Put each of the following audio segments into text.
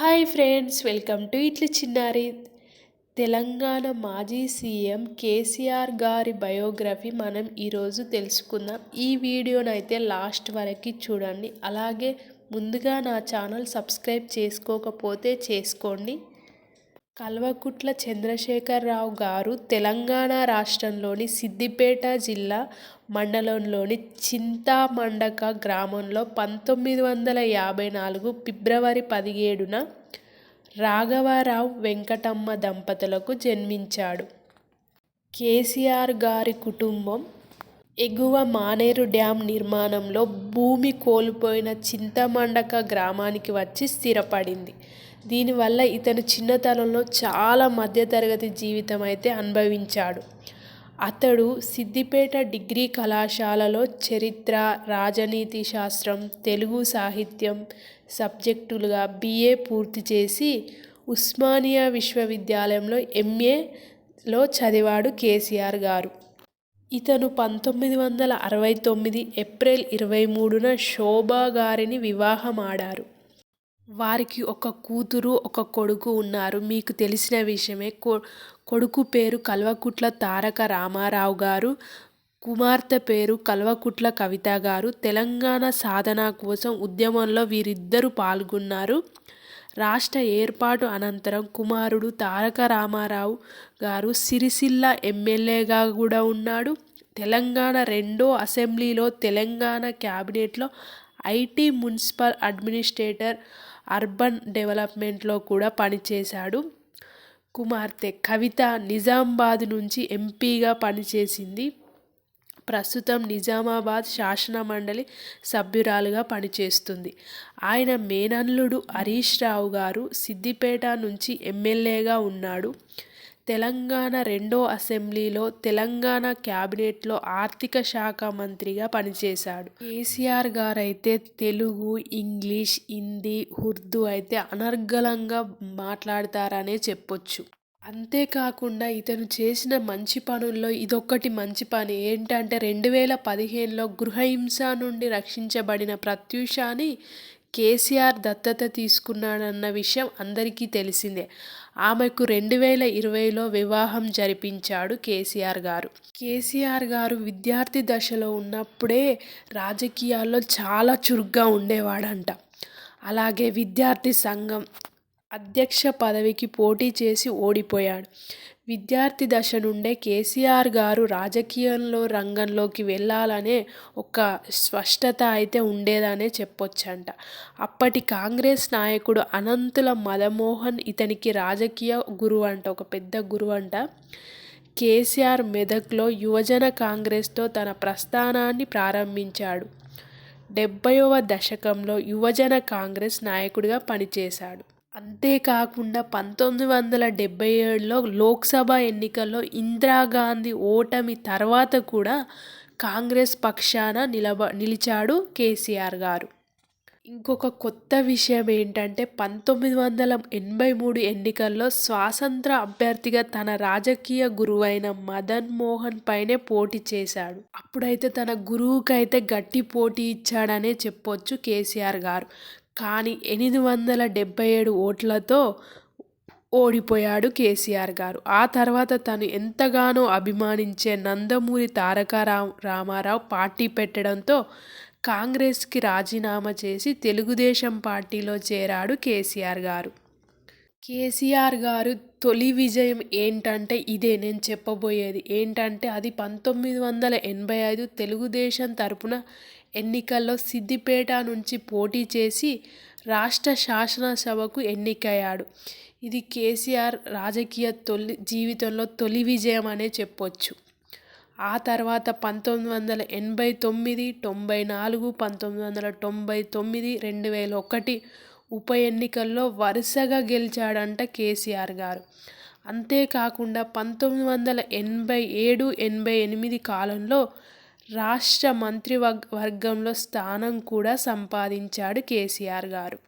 Hi friends welcome to ఇట్ల చిన్నారి. తెలంగాణ మాజీ సీఎం కేసీఆర్ గారి బయోగ్రఫీ మనం ఈరోజు తెలుసుకుందాం. ఈ వీడియోనైతే లాస్ట్ వరకు చూడండి. అలాగే ముందుగా నా ఛానల్ సబ్స్క్రైబ్ చేసుకోకపోతే చేసుకోండి. కల్వకుట్ల చంద్రశేఖరరావు గారు తెలంగాణ రాష్ట్రంలోని సిద్దిపేట జిల్లా మండలంలోని చింతామండక గ్రామంలో పంతొమ్మిది వందల యాభై నాలుగు ఫిబ్రవరి పదిహేడున రాఘవరావు వెంకటమ్మ దంపతులకు జన్మించాడు. కేసీఆర్ గారి కుటుంబం ఎగువ మానేరు డ్యాం నిర్మాణంలో భూమి కోల్పోయిన చింతమండక గ్రామానికి వచ్చి స్థిరపడింది. దీనివల్ల ఇతను చిన్నతనంలో చాలా మధ్యతరగతి జీవితం అయితే అనుభవించాడు. అతడు సిద్దిపేట డిగ్రీ కళాశాలలో చరిత్ర రాజనీతి శాస్త్రం తెలుగు సాహిత్యం సబ్జెక్టులుగా బిఏ పూర్తి చేసి ఉస్మానియా విశ్వవిద్యాలయంలో ఎంఏలో చదివాడు కేసీఆర్ గారు. ఇతను పంతొమ్మిది వందల అరవై తొమ్మిది ఏప్రిల్ ఇరవై మూడున శోభా గారిని వివాహమాడారు వారికి ఒక కూతురు ఒక కొడుకు ఉన్నారు. మీకు తెలిసిన విషయమే కొ కొడుకు పేరు కల్వకుట్ల తారక రామారావు గారు కుమార్తె పేరు కల్వకుట్ల కవిత గారు. తెలంగాణ సాధన కోసం ఉద్యమంలో వీరిద్దరూ పాల్గొన్నారు. రాష్ట్ర ఏర్పాటు అనంతరం కుమారుడు తారక రామారావు గారు సిరిసిల్ల ఎమ్మెల్యేగా కూడా ఉన్నాడు. తెలంగాణ రెండో అసెంబ్లీలో తెలంగాణ క్యాబినెట్లో ఐటీ మున్సిపల్ అడ్మినిస్ట్రేటర్ అర్బన్ డెవలప్మెంట్లో కూడా పనిచేశాడు. కుమార్తె కవిత నిజామాబాద్ నుంచి ఎంపీగా పనిచేసింది. ప్రస్తుతం నిజామాబాద్ శాసనమండలి సభ్యురాలుగా పనిచేస్తుంది. ఆయన మేనల్లుడు హరీష్ రావు గారు సిద్దిపేట నుంచి ఎమ్మెల్యేగా ఉన్నాడు. తెలంగాణ రెండో అసెంబ్లీలో తెలంగాణ క్యాబినెట్లో ఆర్థిక శాఖ మంత్రిగా పనిచేశాడు. కేసీఆర్ గారైతే తెలుగు ఇంగ్లీష్ హిందీ ఉర్దూ అయితే అనర్గళంగా మాట్లాడతారనే చెప్పొచ్చు. అంతేకాకుండా ఇతను చేసిన మంచి పనుల్లో ఇదొక్కటి మంచి పని. ఏంటంటే రెండు వేల పదిహేనులో గృహహింస నుండి రక్షించబడిన ప్రత్యూషాని కేసీఆర్ దత్తత తీసుకున్నాడన్న విషయం అందరికీ తెలిసిందే. ఆమెకు రెండు వేల ఇరవైలో వివాహం జరిపించాడు కేసీఆర్ గారు. కేసీఆర్ గారు విద్యార్థి దశలో ఉన్నప్పుడే రాజకీయాల్లో చాలా చురుగ్గా ఉండేవాడంట. అలాగే విద్యార్థి సంఘం అధ్యక్ష పదవికి పోటీ చేసి ఓడిపోయాడు. విద్యార్థి దశ నుండే కేసీఆర్ గారు రాజకీయంలో రంగంలోకి వెళ్ళాలనే ఒక స్పష్టత అయితే ఉండేదనే చెప్పొచ్చంట. అప్పటి కాంగ్రెస్ నాయకుడు అనంతుల మదమోహన్ ఇతనికి రాజకీయ గురువు అంట ఒక పెద్ద గురువు అంట కేసీఆర్ మెదక్లో యువజన కాంగ్రెస్తో తన ప్రస్థానాన్ని ప్రారంభించాడు. డెబ్బైవ దశకంలో యువజన కాంగ్రెస్ నాయకుడిగా పనిచేశాడు. అంతేకాకుండా పంతొమ్మిది వందల డెబ్బై ఏడులో లోక్సభ ఎన్నికల్లో ఇందిరాగాంధీ ఓటమి తర్వాత కూడా కాంగ్రెస్ పక్షాన నిలబ నిలిచాడు కేసీఆర్ గారు. ఇంకొక కొత్త విషయం ఏంటంటే పంతొమ్మిది వందల ఎనభై మూడు ఎన్నికల్లో స్వాతంత్ర అభ్యర్థిగా తన రాజకీయ గురువైన మదన్ మోహన్ పైనే పోటీ చేశాడు. అప్పుడైతే తన గురువుకైతే గట్టి పోటీ ఇచ్చాడనే చెప్పొచ్చు కేసీఆర్ గారు. కానీ ఎనిమిది వందల డెబ్బై ఏడు ఓట్లతో ఓడిపోయాడు కేసీఆర్ గారు. ఆ తర్వాత తను ఎంతగానో అభిమానించే నందమూరి తారక రామారావు పార్టీ పెట్టడంతో కాంగ్రెస్కి రాజీనామా చేసి తెలుగుదేశం పార్టీలో చేరాడు కేసీఆర్ గారు. కేసీఆర్ గారు తొలి విజయం ఏంటంటే ఇదే నేను చెప్పబోయేది. ఏంటంటే అది పంతొమ్మిది వందల ఎనభై ఐదు తెలుగుదేశం తరపున ఎన్నికల్లో సిద్దిపేట నుంచి పోటీ చేసి రాష్ట్ర శాసనసభకు ఎన్నికయ్యాడు. ఇది కేసీఆర్ రాజకీయ తొలి జీవితంలో తొలి విజయం అనే చెప్పొచ్చు. ఆ తర్వాత పంతొమ్మిది వందల ఎనభై తొమ్మిది తొంభై నాలుగు పంతొమ్మిది వందల తొంభై తొమ్మిది రెండు వేల ఒకటి ఉప ఎన్నికల్లో వరుసగా గెలిచాడంట కేసీఆర్ గారు. అంతేకాకుండా పంతొమ్మిది వందల ఎనభై ఏడు ఎనభై ఎనిమిది కాలంలో రాష్ట్ర మంత్రివర్గంలో స్థానం కూడా సంపాదించాడు కేసీఆర్ గారు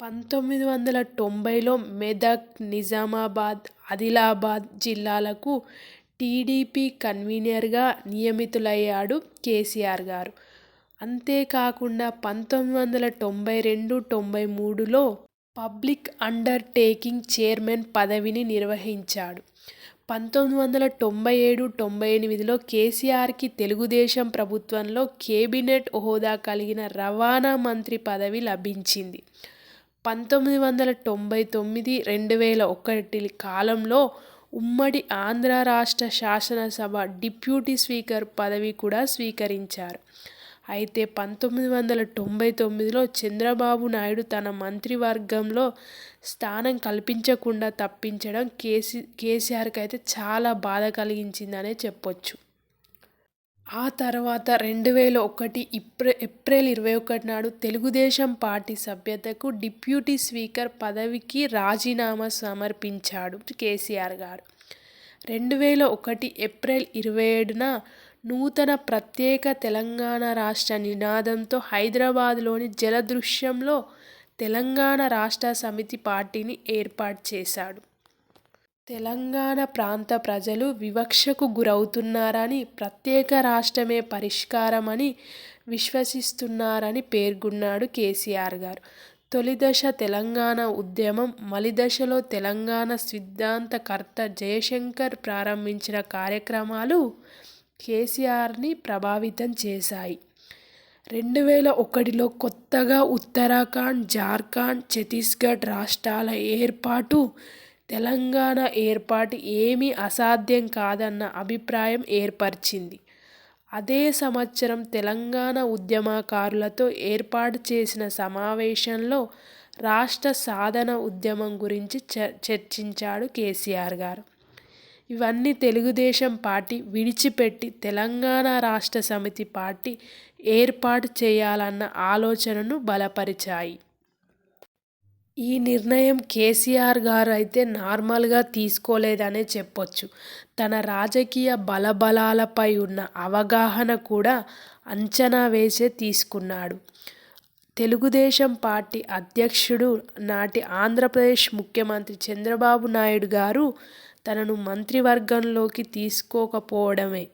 పంతొమ్మిది వందల తొంభైలో మెదక్ నిజామాబాద్ ఆదిలాబాద్ జిల్లాలకు టీడీపీ కన్వీనర్గా నియమితులయ్యాడు కేసీఆర్ గారు అంతేకాకుండా పంతొమ్మిది వందల తొంభై రెండు తొంభై మూడులో పబ్లిక్ అండర్టేకింగ్ చైర్మన్ పదవిని నిర్వహించాడు. పంతొమ్మిది వందల తొంభై ఏడు తొంభై ఎనిమిదిలో కేసీఆర్కి తెలుగుదేశం ప్రభుత్వంలో కేబినెట్ హోదా కలిగిన రవాణా మంత్రి పదవి లభించింది. పంతొమ్మిది వందల తొంభై తొమ్మిది రెండు వేల ఒకటి కాలంలో ఉమ్మడి ఆంధ్ర రాష్ట్ర శాసనసభ డిప్యూటీ స్పీకర్ పదవి కూడా స్వీకరించారు. అయితే పంతొమ్మిది వందల తొంభై తొమ్మిదిలో చంద్రబాబు నాయుడు తన మంత్రివర్గంలో స్థానం కల్పించకుండా తప్పించడం కేసీ అయితే చాలా బాధ కలిగించిందనే చెప్పొచ్చు. ఆ తర్వాత రెండు వేల ఒకటి ఇప్రే ఏప్రిల్ ఇరవై ఒకటి నాడు తెలుగుదేశం పార్టీ సభ్యతకు డిప్యూటీ స్పీకర్ పదవికి రాజీనామా సమర్పించాడు కేసీఆర్ గారు. రెండు వేల ఒకటి ఏప్రిల్ ఇరవై ఏడున నూతన ప్రత్యేక తెలంగాణ రాష్ట్ర నినాదంతో హైదరాబాద్లోని జలదృశ్యంలో తెలంగాణ రాష్ట్ర సమితి పార్టీని ఏర్పాటు చేశాడు. తెలంగాణ ప్రాంత ప్రజలు వివక్షకు గురవుతున్నారని, ప్రత్యేక రాష్ట్రమే పరిష్కారమని విశ్వసిస్తున్నారని పేర్కొన్నాడు కేసీఆర్ గారు. తొలిదశ తెలంగాణ ఉద్యమం, మలిదశలో తెలంగాణ సిద్ధాంతకర్త జయశంకర్ ప్రారంభించిన కార్యక్రమాలు కేసీఆర్ని ప్రభావితం చేశాయి. రెండు వేల ఒకటిలో కొత్తగా ఉత్తరాఖండ్, జార్ఖండ్, ఛత్తీస్గఢ్ రాష్ట్రాల ఏర్పాటు, తెలంగాణ ఏర్పాటు ఏమీ అసాధ్యం కాదన్న అభిప్రాయం ఏర్పరిచింది. అదే సంవత్సరం తెలంగాణ ఉద్యమకారులతో ఏర్పాటు చేసిన సమావేశంలో రాష్ట్ర సాధన ఉద్యమం గురించి చర్చించాడు కేసీఆర్ గారు. ఇవన్నీ తెలుగుదేశం పార్టీ విడిచిపెట్టి తెలంగాణ రాష్ట్ర సమితి పార్టీ ఏర్పాటు చేయాలన్న ఆలోచనను బలపరిచాయి. ఈ నిర్ణయం కేసీఆర్ గారు అయితే నార్మల్గా తీసుకోలేదనే చెప్పొచ్చు. తన రాజకీయ బలబలాలపై ఉన్న అవగాహన కూడా అంచనా వేసే తీసుకున్నాడు. తెలుగుదేశం పార్టీ అధ్యక్షుడు, నాటి ఆంధ్రప్రదేశ్ ముఖ్యమంత్రి చంద్రబాబు నాయుడు గారు తనను మంత్రివర్గంలోకి తీసుకోకపోవడమే.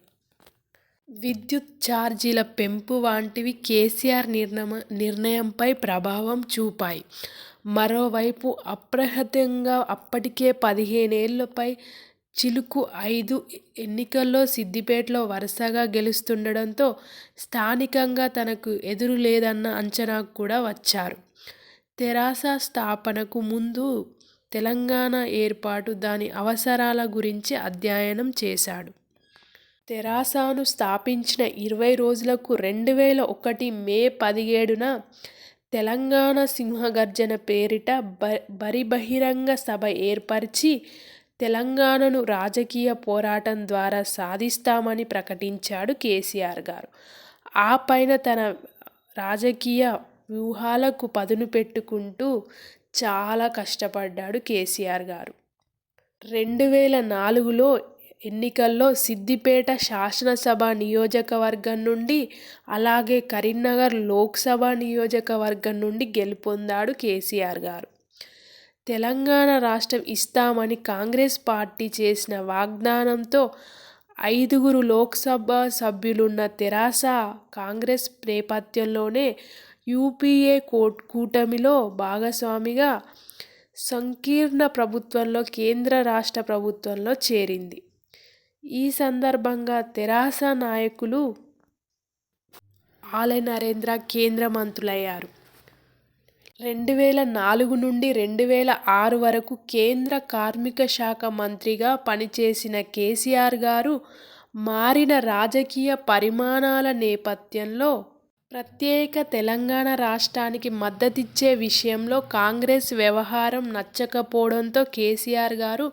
విద్యుత్ చార్జీల పెంపు వంటివి కేసీఆర్ నిర్ణయంపై ప్రభావం చూపాయి. మరోవైపు అప్రహతంగా అప్పటికే పదిహేనేళ్ళపై చిలుకు ఐదు ఎన్నికల్లో సిద్దిపేటలో వరుసగా గెలుస్తుండడంతో స్థానికంగా తనకు ఎదురు లేదన్న అంచనాకు కూడా వచ్చారు. తెరాస స్థాపనకు ముందు తెలంగాణ ఏర్పాటు, దాని అవసరాల గురించి అధ్యయనం చేశాడు. తెరాసను స్థాపించిన ఇరవై రోజులకు రెండు వేల ఒకటి మే పదిహేడున తెలంగాణ సింహగర్జన పేరిట బరి బహిరంగ సభ ఏర్పరిచి తెలంగాణను రాజకీయ పోరాటం ద్వారా సాధిస్తామని ప్రకటించాడు కేసీఆర్ గారు. ఆ పైన తన రాజకీయ వ్యూహాలకు పదును పెట్టుకుంటూ చాలా కష్టపడ్డాడు కేసీఆర్ గారు. రెండు వేల నాలుగులో ఎన్నికల్లో సిద్దిపేట శాసనసభ నియోజకవర్గం నుండి, అలాగే కరీంనగర్ లోక్సభ నియోజకవర్గం నుండి గెలుపొందాడు కేసీఆర్ గారు. తెలంగాణ రాష్ట్రం ఇస్తామని కాంగ్రెస్ పార్టీ చేసిన వాగ్దానంతో ఐదుగురు లోక్సభ సభ్యులున్న తెరాస, కాంగ్రెస్ నేపథ్యంలోనే యూపీఏ కూటమిలో భాగస్వామిగా సంకీర్ణ ప్రభుత్వంలో కేంద్ర రాష్ట్ర ప్రభుత్వంలో చేరింది. ఈ సందర్భంగా తెరాస నాయకులు ఆలయ నరేంద్ర కేంద్ర మంత్రులయ్యారు. రెండు వేల నాలుగు నుండి రెండు వేల ఆరు వరకు కేంద్ర కార్మిక శాఖ మంత్రిగా పనిచేసిన కేసీఆర్ గారు మారిన రాజకీయ పరిమాణాల నేపథ్యంలో ప్రత్యేక తెలంగాణ రాష్ట్రానికి మద్దతిచ్చే విషయంలో కాంగ్రెస్ వ్యవహారం నచ్చకపోవడంతో కేసీఆర్ గారు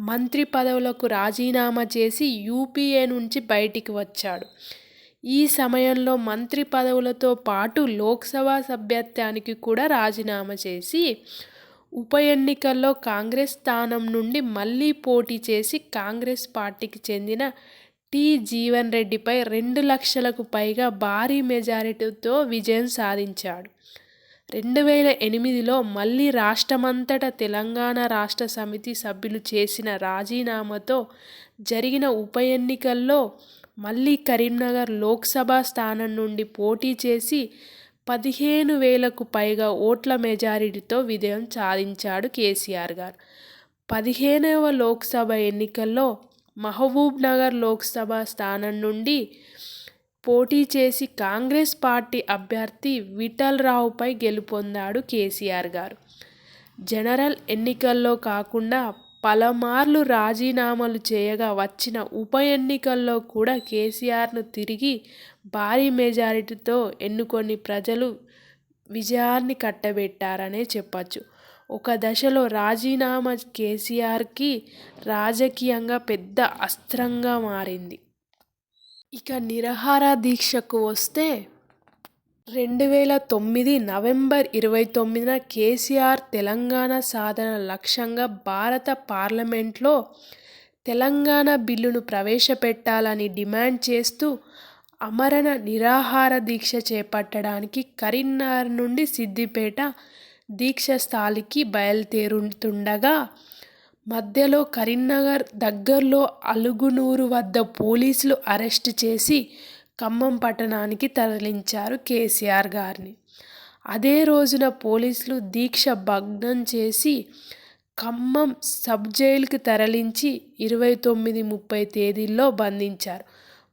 మంత్రి పదవులకు రాజీనామా చేసి యూపీఏ నుంచి బయటికి వచ్చాడు. ఈ సమయంలో మంత్రి పదవులతో పాటు లోక్సభ సభ్యత్వానికి కూడా రాజీనామా చేసి ఉప ఎన్నికల్లో కాంగ్రెస్ స్థానం నుండి మళ్ళీ పోటీ చేసి కాంగ్రెస్ పార్టీకి చెందిన టి. జీవన్రెడ్డిపై రెండు లక్షలకు పైగా భారీ మెజారిటీతో విజయం సాధించాడు. రెండు వేల ఎనిమిదిలో మళ్ళీ రాష్ట్రమంతటా తెలంగాణ రాష్ట్ర సమితి సభ్యులు చేసిన రాజీనామాతో జరిగిన ఉప ఎన్నికల్లో మళ్ళీ కరీంనగర్ లోక్సభ స్థానం నుండి పోటీ చేసి పదిహేను వేలకు పైగా ఓట్ల మెజారిటీతో విజయం సాధించాడు కేసీఆర్ గారు పదిహేనవ లోక్సభ ఎన్నికల్లో మహబూబ్ నగర్ లోక్సభ స్థానం నుండి పోటీ చేసి కాంగ్రెస్ పార్టీ అభ్యర్థి విఠలరావుపై గెలుపొందాడు కేసీఆర్ గారు. జనరల్ ఎన్నికల్లో కాకుండా పలుమార్లు రాజీనామాలు చేయగా వచ్చిన ఉప ఎన్నికల్లో కూడా కేసీఆర్ను తిరిగి భారీ మెజారిటీతో ఎన్నుకొని ప్రజలు విజయాన్ని కట్టబెట్టారనే చెప్పచ్చు. ఒక దశలో రాజీనామా కేసీఆర్కి రాజకీయంగా పెద్ద అస్త్రంగా మారింది. ఇక నిరాహార దీక్షకు వస్తే రెండు వేల తొమ్మిది నవంబర్ ఇరవై తొమ్మిదిన కేసీఆర్ తెలంగాణ సాధన లక్ష్యంగా భారత పార్లమెంట్లో తెలంగాణ బిల్లును ప్రవేశపెట్టాలని డిమాండ్ చేస్తూ అమరణ నిరాహార దీక్ష చేపట్టడానికి కరీంనగర్ నుండి సిద్దిపేట దీక్షస్థాలికి బయలుదేరుతుండగా మధ్యలో కరీంనగర్ దగ్గరలో అలుగునూరు వద్ద పోలీసులు అరెస్టు చేసి ఖమ్మం పట్టణానికి తరలించారు కేసీఆర్ గారిని. అదే రోజున పోలీసులు దీక్ష భగ్నం చేసి ఖమ్మం సబ్ జైలుకి తరలించి ఇరవై తొమ్మిది ముప్పై తేదీల్లో బంధించారు.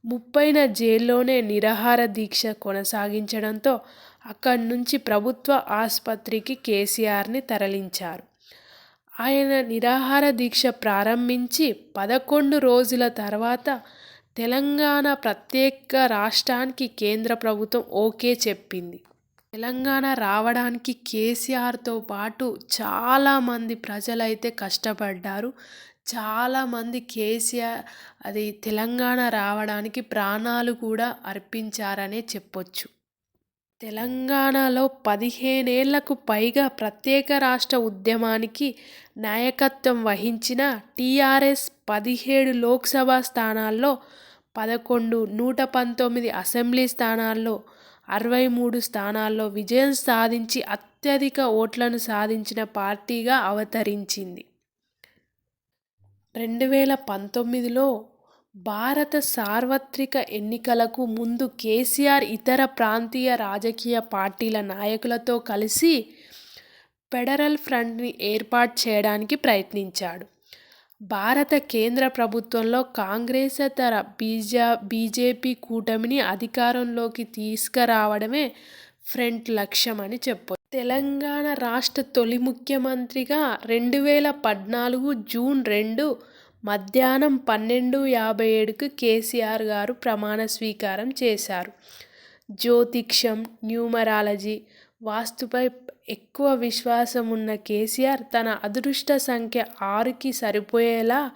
ముప్పైన జైల్లోనే నిరాహార దీక్ష కొనసాగించడంతో అక్కడి నుంచి ప్రభుత్వ ఆసుపత్రికి కేసీఆర్ని తరలించారు. ఆయన నిరాహార దీక్ష ప్రారంభించి పదకొండు రోజుల తర్వాత తెలంగాణ ప్రత్యేక రాష్ట్రానికి కేంద్ర ప్రభుత్వం ఓకే చెప్పింది. తెలంగాణ రావడానికి కేసీఆర్తో పాటు చాలామంది ప్రజలైతే కష్టపడ్డారు. చాలామంది కేసీఆర్ అది తెలంగాణ రావడానికి ప్రాణాలు కూడా అర్పించారనే చెప్పొచ్చు. తెలంగాణలో పదిహేనేళ్ళకు పైగా ప్రత్యేక రాష్ట్ర ఉద్యమానికి నాయకత్వం వహించిన టీఆర్ఎస్ పదిహేడు లోక్సభ స్థానాల్లో పదకొండు నూట పంతొమ్మిది అసెంబ్లీ స్థానాల్లో అరవై మూడు స్థానాల్లో విజయం సాధించి అత్యధిక ఓట్లను సాధించిన పార్టీగా అవతరించింది. రెండు వేల పంతొమ్మిదిలో భారత సార్వత్రిక ఎన్నికలకు ముందు కేసీఆర్ ఇతర ప్రాంతీయ రాజకీయ పార్టీల నాయకులతో కలిసి ఫెడరల్ ఫ్రంట్ని ఏర్పాటు చేయడానికి ప్రయత్నించాడు. భారత కేంద్ర ప్రభుత్వంలో కాంగ్రెసేతర బీజా బీజేపీ కూటమిని అధికారంలోకి తీసుకురావడమే ఫ్రంట్ లక్ష్యం అని చెప్పు తెలంగాణ రాష్ట్ర తొలి ముఖ్యమంత్రిగా రెండు వేల పద్నాలుగు జూన్ రెండు మధ్యాహ్నం పన్నెండు యాభై ఏడుకు కేసీఆర్ గారు ప్రమాణ స్వీకారం చేశారు. జ్యోతిక్షం న్యూమరాలజీ వాస్తుపై ఎక్కువ విశ్వాసం ఉన్న కేసీఆర్ తన అదృష్ట సంఖ్య ఆరుకి సరిపోయేలా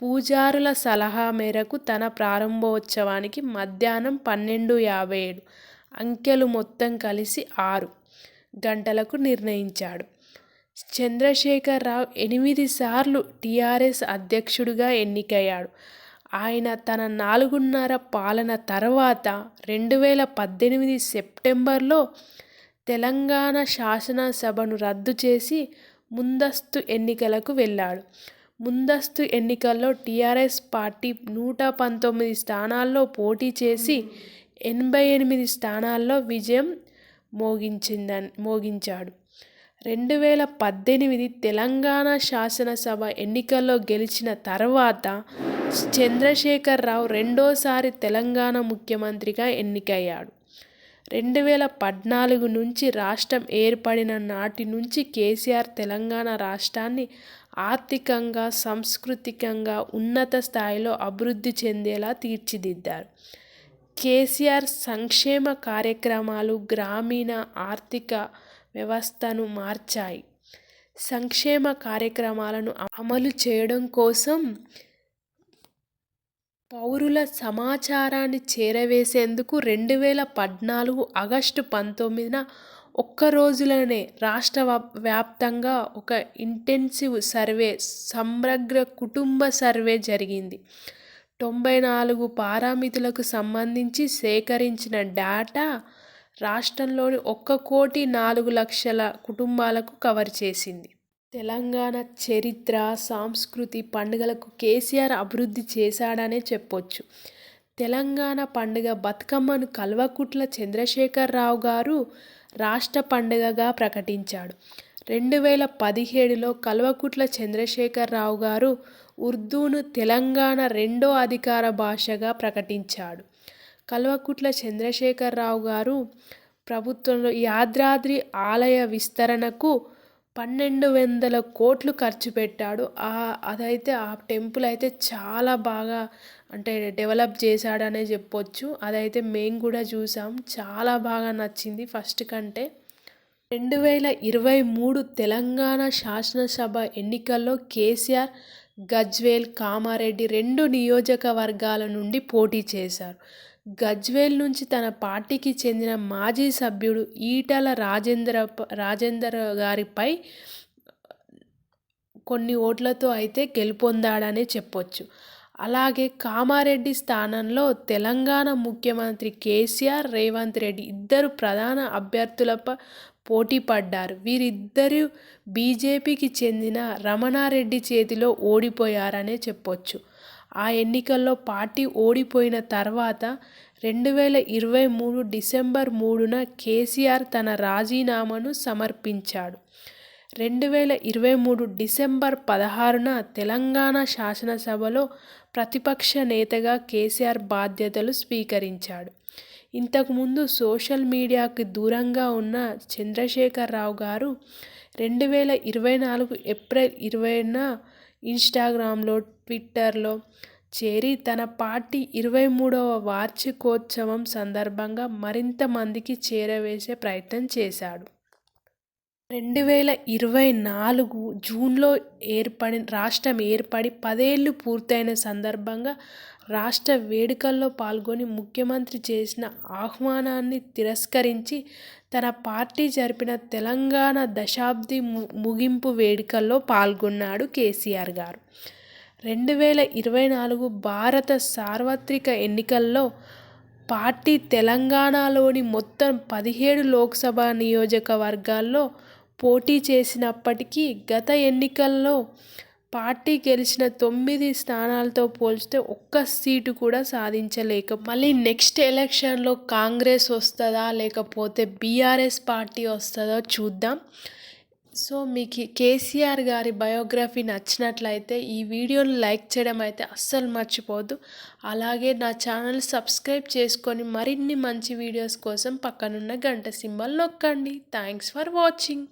పూజారుల సలహా మేరకు తన ప్రారంభోత్సవానికి మధ్యాహ్నం పన్నెండు యాభై ఏడు అంకెలు మొత్తం కలిసి ఆరు గంటలకు నిర్ణయించాడు. చంద్రశేఖరరావు ఎనిమిది సార్లు టీఆర్ఎస్ అధ్యక్షుడిగా ఎన్నికయ్యాడు. ఆయన తన నాలుగున్నర పాలన తర్వాత రెండు వేల పద్దెనిమిది సెప్టెంబర్లో తెలంగాణ శాసనసభను రద్దు చేసి ముందస్తు ఎన్నికలకు వెళ్ళాడు. ముందస్తు ఎన్నికల్లో టీఆర్ఎస్ పార్టీ నూట పంతొమ్మిది స్థానాల్లో పోటీ చేసి ఎనభై ఎనిమిది స్థానాల్లో విజయం మోగించిందని మోగించాడు. రెండు వేల పద్దెనిమిది తెలంగాణ శాసనసభ ఎన్నికల్లో గెలిచిన తర్వాత చంద్రశేఖర్ రావు రెండోసారి తెలంగాణ ముఖ్యమంత్రిగా ఎన్నికయ్యాడు. రెండు వేల పద్నాలుగు నుంచి రాష్ట్రం ఏర్పడిన నాటి నుంచి కేసీఆర్ తెలంగాణ రాష్ట్రాన్ని ఆర్థికంగా సాంస్కృతికంగా ఉన్నత స్థాయిలో అభివృద్ధి చెందేలా తీర్చిదిద్దారు. కేసీఆర్ సంక్షేమ కార్యక్రమాలు గ్రామీణ ఆర్థిక వ్యవస్థను మార్చాయి. సంక్షేమ కార్యక్రమాలను అమలు చేయడం కోసం పౌరుల సమాచారాన్ని చేరవేసేందుకు రెండు వేల పద్నాలుగు ఆగస్టు పంతొమ్మిదిన ఒక్క రోజులోనే రాష్ట్ర వ్యాప్తంగా ఒక ఇంటెన్సివ్ సర్వే సమగ్ర కుటుంబ సర్వే జరిగింది. తొంభై నాలుగు పారామితులకు సంబంధించి సేకరించిన డేటా రాష్ట్రంలోని ఒక్క కోటి నాలుగు లక్షల కుటుంబాలకు కవర్ చేసింది. తెలంగాణ చరిత్ర సాంస్కృతి పండుగలకు కేసీఆర్ అభివృద్ధి చేశాడనే చెప్పొచ్చు. తెలంగాణ పండుగ బతుకమ్మను కల్వకుట్ల చంద్రశేఖరరావు గారు రాష్ట్ర పండుగగా ప్రకటించాడు. రెండు వేల పదిహేడులో కల్వకుట్ల చంద్రశేఖరరావు గారు ఉర్దూను తెలంగాణ రెండో అధికార భాషగా ప్రకటించాడు. కల్వకుట్ల చంద్రశేఖరరావు గారు ప్రభుత్వంలో యాద్రాద్రి ఆలయ విస్తరణకు పన్నెండు వందల కోట్లు ఖర్చు పెట్టాడు. అదైతే ఆ టెంపుల్ అయితే చాలా బాగా అంటే డెవలప్ చేశాడనే చెప్పొచ్చు. అదైతే మేము కూడా చూసాం. చాలా బాగా నచ్చింది ఫస్ట్ కంటే. రెండు వేల ఇరవై మూడు తెలంగాణ శాసనసభ ఎన్నికల్లో కేసీఆర్ గజ్వేల్ కామారెడ్డి రెండు నియోజకవర్గాల నుండి పోటీ చేశారు. గజ్వేల్ నుంచి తన పార్టీకి చెందిన మాజీ సభ్యుడు ఈటల రాజేంద్ర రాజేందర్ గారిపై కొన్ని ఓట్లతో అయితే గెలుపొందాడనే చెప్పొచ్చు. అలాగే కామారెడ్డి స్థానంలో తెలంగాణ ముఖ్యమంత్రి కేసీఆర్ రేవంత్ రెడ్డి ఇద్దరు ప్రధాన అభ్యర్థులపై పోటీ పడ్డారు. వీరిద్దరూ బీజేపీకి చెందిన రమణారెడ్డి చేతిలో ఓడిపోయారనే చెప్పొచ్చు. ఆ ఎన్నికల్లో పార్టీ ఓడిపోయిన తర్వాత రెండు వేల ఇరవై మూడు డిసెంబర్ మూడున కేసీఆర్ తన రాజీనామాను సమర్పించాడు. రెండు వేల ఇరవై మూడు డిసెంబర్ పదహారున తెలంగాణ శాసనసభలో ప్రతిపక్ష నేతగా కేసీఆర్ బాధ్యతలు స్వీకరించాడు. ఇంతకుముందు సోషల్ మీడియాకి దూరంగా ఉన్న చంద్రశేఖరరావు గారు రెండు వేల ఇరవై నాలుగు ఏప్రిల్ ఇరవైన ఇన్స్టాగ్రామ్లో ట్విట్టర్లో చేరి తన పార్టీ ఇరవై మూడవ వార్షికోత్సవం సందర్భంగా మరింత మందికి చేరవేసే ప్రయత్నం చేశాడు. రెండు వేల ఇరవై నాలుగు జూన్లో ఏర్పడి రాష్ట్రం ఏర్పడి పదేళ్ళు పూర్తయిన సందర్భంగా రాష్ట్ర వేడుకల్లో పాల్గొని ముఖ్యమంత్రి చేసిన ఆహ్వానాన్ని తిరస్కరించి తన పార్టీ జరిపిన తెలంగాణ దశాబ్ది ముగింపు వేడుకల్లో పాల్గొన్నాడు కేసీఆర్ గారు. రెండు వేల ఇరవై నాలుగు భారత సార్వత్రిక ఎన్నికల్లో పార్టీ తెలంగాణలోని మొత్తం పదిహేడు లోక్సభ నియోజకవర్గాల్లో పోటీ చేసినప్పటికీ గత ఎన్నికల్లో పార్టీ గెలిచిన తొమ్మిది స్థానాలతో పోల్చితే ఒక్క సీటు కూడా సాధించలేక మళ్ళీ నెక్స్ట్ ఎలక్షన్లో కాంగ్రెస్ వస్తుందా లేకపోతే బీఆర్ఎస్ పార్టీ వస్తుందో చూద్దాం. సో మీకు కేసీఆర్ గారి బయోగ్రఫీ నచ్చినట్లయితే ఈ వీడియోని లైక్ చేయడం అయితే అస్సలు మర్చిపోద్దు అలాగే నా ఛానల్ సబ్స్క్రైబ్ చేసుకొని మరిన్ని మంచి వీడియోస్ కోసం పక్కనున్న గంట సింబల్ నొక్కండి. Thanks for watching.